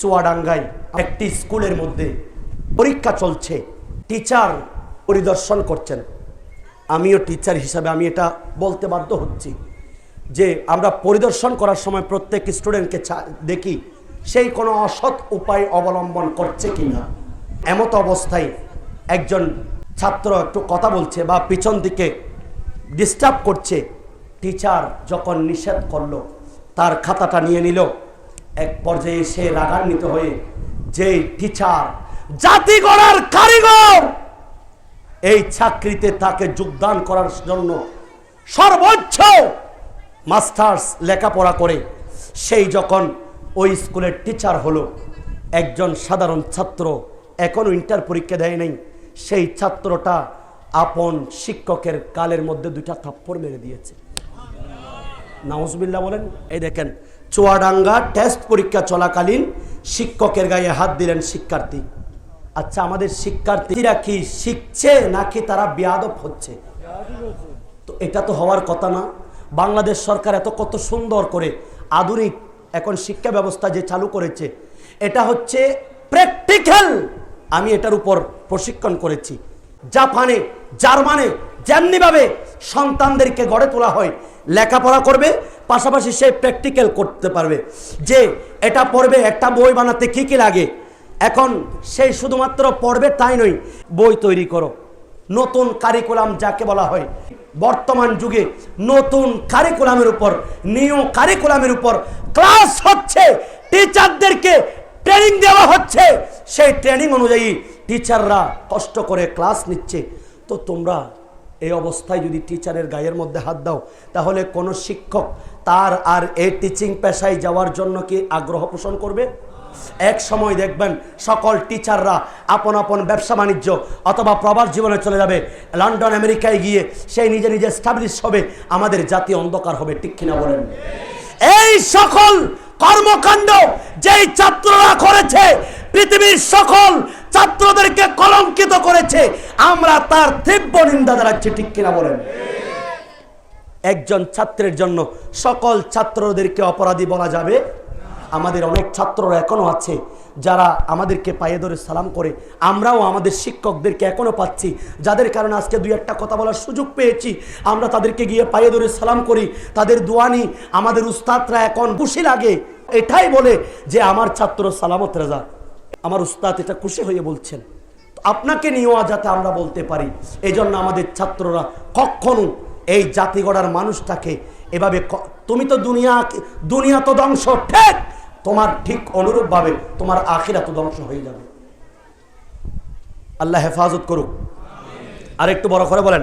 চুয়াডাঙ্গায় একটি স্কুলের মধ্যে পরীক্ষা চলছে। টিচার পরিদর্শন করছেন। আমিও টিচার হিসাবে আমি এটা বলতে বাধ্য হচ্ছি যে আমরা পরিদর্শন করার সময় প্রত্যেক স্টুডেন্টকে দেখি সেই কোনো অসৎ উপায় অবলম্বন করছে কিনা। এমত অবস্থায় একজন ছাত্র একটু কথা বলছে বা পিছন দিকে ডিস্টার্ব করছে। টিচার যখন নিষেধ করল, তার খাতাটা নিয়ে নিল। এক পর্যায়ে সে রাগান্বিত হয়ে যে টিচার জাতি গড়ার কারিগর! এই চাকরিতে তাকে যোগদান করার জন্য সর্বোচ্চ মাস্টার্স লেখাপড়া করে। সেই যখন ওই স্কুলের টিচার হলো, একজন সাধারণ ছাত্র এখনও ইন্টার পরীক্ষা দেয় নাই, সেই ছাত্রটা আপন শিক্ষকের কালের মধ্যে দুইটা থাপ্পড় মেরে দিয়েছে। নাউজবিল্লা বলেন, এই দেখেন চুয়াডাঙ্গা টেস্ট পরীক্ষা চলাকালীন শিক্ষকের গায়ে হাত দিলেন শিক্ষার্থী। আচ্ছা আমাদের শিক্ষার্থীরা কি শিখছে নাকি তারা বেয়াদব হচ্ছে? তো এটা তো হওয়ার কথা না। বাংলাদেশ সরকার এত কত সুন্দর করে আধুনিক এখন শিক্ষা ব্যবস্থা যে চালু করেছে, এটা হচ্ছে প্র্যাকটিক্যাল আমি এটার উপর প্রশিক্ষণ করেছি। জাপানে, জার্মানে যেমনিভাবে সন্তানদেরকে গড়ে তোলা হয় লেখাপড়া করবে, পাশাপাশি সে প্র্যাকটিক্যাল করতে পারবে। যে এটা পড়বে, একটা বই বানাতে কী কী লাগে? এখন সেই শুধুমাত্র পড়বে তাই নয়, বই তৈরি করো। নতুন কারিকুলাম যাকে বলা হয়। বর্তমান যুগে নতুন কারিকুলামের উপর নিউ কারিকুলামের উপর ক্লাস হচ্ছে টিচারদেরকে ট্রেনিং দেওয়া হচ্ছে। সেই ট্রেনিং অনুযায়ী টিচাররা কষ্ট করে ক্লাস নিচ্ছে। তো তোমরা এই অবস্থায় যদি টিচারের গায়ের মধ্যে হাত দাও, তাহলে কোনো শিক্ষক তার আর এই টিচিং পেশায় যাওয়ার জন্য কি আগ্রহ পোষণ করবে? এক সময় দেখবেন সকল টিচাররা আপন আপন ব্যবসা বাণিজ্য অথবা প্রবাস জীবনে চলে যাবে, লন্ডন, আমেরিকায় গিয়ে সেই নিজে নিজে স্টাবলিশ হবে, আমাদের জাতি অন্ধকার হবে, ঠিক কিনা বলেন? এই সকল কর্মকাণ্ড যেই ছাত্ররা করেছে, পৃথিবীর সকল ছাত্রদেরকে কলঙ্কিত করেছে, আমরা তার তীব্র নিন্দা জানাচ্ছি, ঠিক কিনা বলেন? একজন ছাত্রের জন্য সকল ছাত্রদেরকে অপরাধী বলা যাবে? আমাদের অনেক ছাত্ররা এখনও আছে, যারা আমাদেরকে পায়ে ধরে সালাম করে। আমরাও আমাদের শিক্ষকদেরকে এখনও পাচ্ছি, যাদের কারণে আজকে দুই একটা কথা বলার সুযোগ পেয়েছি। আমরা তাদেরকে গিয়ে পায়ে ধরে সালাম করি, তাদের দোয়ানি আমাদের উস্তাদরা এখন খুশি লাগে, এটাই বলে যে আমার ছাত্র সালামত রেজা। আমার উস্তাদ এটা খুশি হয়ে বলছেন। আপনাকে নিয়েও যাতে আমরা বলতে পারি এই জন্য আমাদের ছাত্ররা কখনো এই জাতি গড়ার মানুষটাকে এভাবে তুমি তো দুনিয়া দুনিয়া তো ধ্বংস, ঠিক! তোমার ঠিক অনুরূপভাবে তোমার আখিরা তো ধ্বংস হয়ে যাবে। আল্লাহ হেফাজত করুক। আর একটু বড় করে বলেন